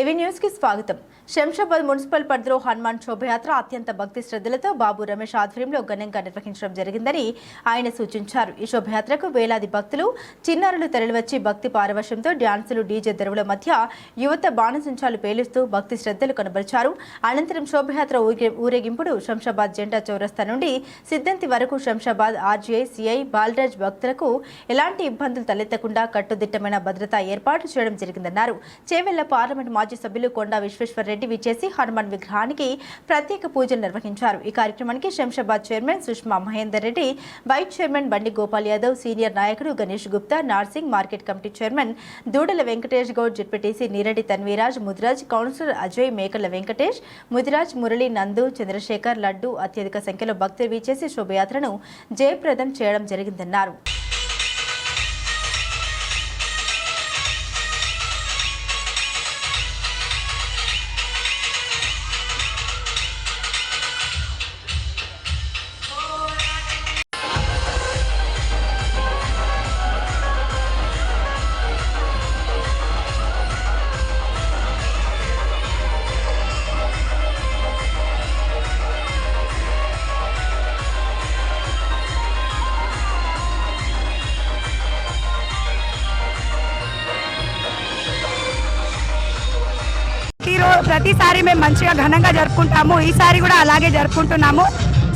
ఏవీ న్యూస్కి స్వాగతం. శంషాబాద్ మున్సిపల్ పరిధిలో హనుమాన్ శోభయాత్ర అత్యంత భక్తి శ్రద్ధలతో బాబు రమేష్ ఆధ్వర్యంలో ఘనంగా నిర్వహించడం జరిగిందని ఆయన సూచించారు. ఈ శోభయాత్రకు వేలాది భక్తులు చిన్నారులు తరలివచ్చి భక్తి పారవశ్యంతో డ్యాన్సులు డీజే దరువుల మధ్య యువత బాణసంచాలు పేలుస్తూ భక్తి శ్రద్ధలు కనబరిచారు. అనంతరం శోభయాత్ర ఊరేగింపుడు శంషాబాద్ జెండా చౌరస్తా నుండి సిద్దంతి వరకు శంషాబాద్ ఆర్జీఐ సిఐ బాలరాజ్ భక్తులకు ఎలాంటి ఇబ్బందులు తలెత్తకుండా కట్టుదిట్టమైన భద్రతా ఏర్పాట్లు చేయడం జరిగిందన్నారు. చేవెళ్ళ పార్లమెంట్ మాజీ సభ్యులు కొండా విశ్వేశ్వరరెడ్డి విచ్చేసి హనుమాన్ విగ్రహానికి ప్రత్యేక పూజలు నిర్వహించారు. ఈ కార్యక్రమానికి Shamshabad chairman Sushma Mahender Reddy vice chairman Bandi Gopal Yadav senior నాయకుడు Ganesh Gupta Narsing market committee chairman Doodala Venkatesh Goud ZPTC Neeradi Tanviraj Mudiraj councillor Ajay Mekala Venkatesh Mudiraj Murali నందు చంద్రశేఖర్ లడ్డు అత్యధిక సంఖ్యలో భక్తులు వీచేసి శోభయాత్రను జయప్రదం చేయడం జరిగిందన్నారు. ప్రతిసారి మేము మంచిగా ఘనంగా జరుపుకుంటాము. ఈసారి కూడా అలాగే జరుపుకుంటున్నాము.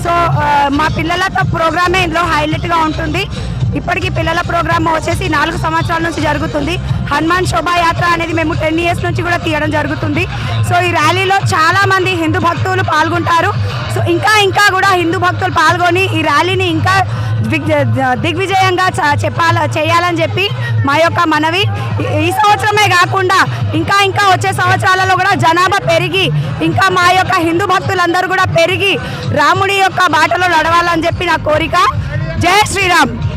సో మా పిల్లలతో ప్రోగ్రామే ఇందులో హైలైట్గా ఉంటుంది. ఇప్పటికీ పిల్లల ప్రోగ్రామ్ వచ్చేసి నాలుగు సంవత్సరాల నుంచి జరుగుతుంది. హనుమాన్ శోభాయాత్ర అనేది మేము టెన్ ఇయర్స్ నుంచి కూడా తీయడం జరుగుతుంది. సో ఈ ర్యాలీలో చాలామంది హిందూ భక్తులు పాల్గొంటారు. సో ఇంకా ఇంకా కూడా హిందూ భక్తులు పాల్గొని ఈ ర్యాలీని ఇంకా దిగ్ దిగ్విజయంగా చెప్పాల చేయాలని చెప్పి మా యొక్క మనవి. ఈ- సంవత్సరమే కాకుండా ఇంకా ఇంకా వచ్చే సంవత్సరాలలో కూడా జనాభా పెరిగి ఇంకా మా యొక్క హిందూ భక్తులందరూ కూడా పెరిగి రాముడి యొక్క బాటలో నడవాలని చెప్పి నా కోరిక. జయ శ్రీరామ్.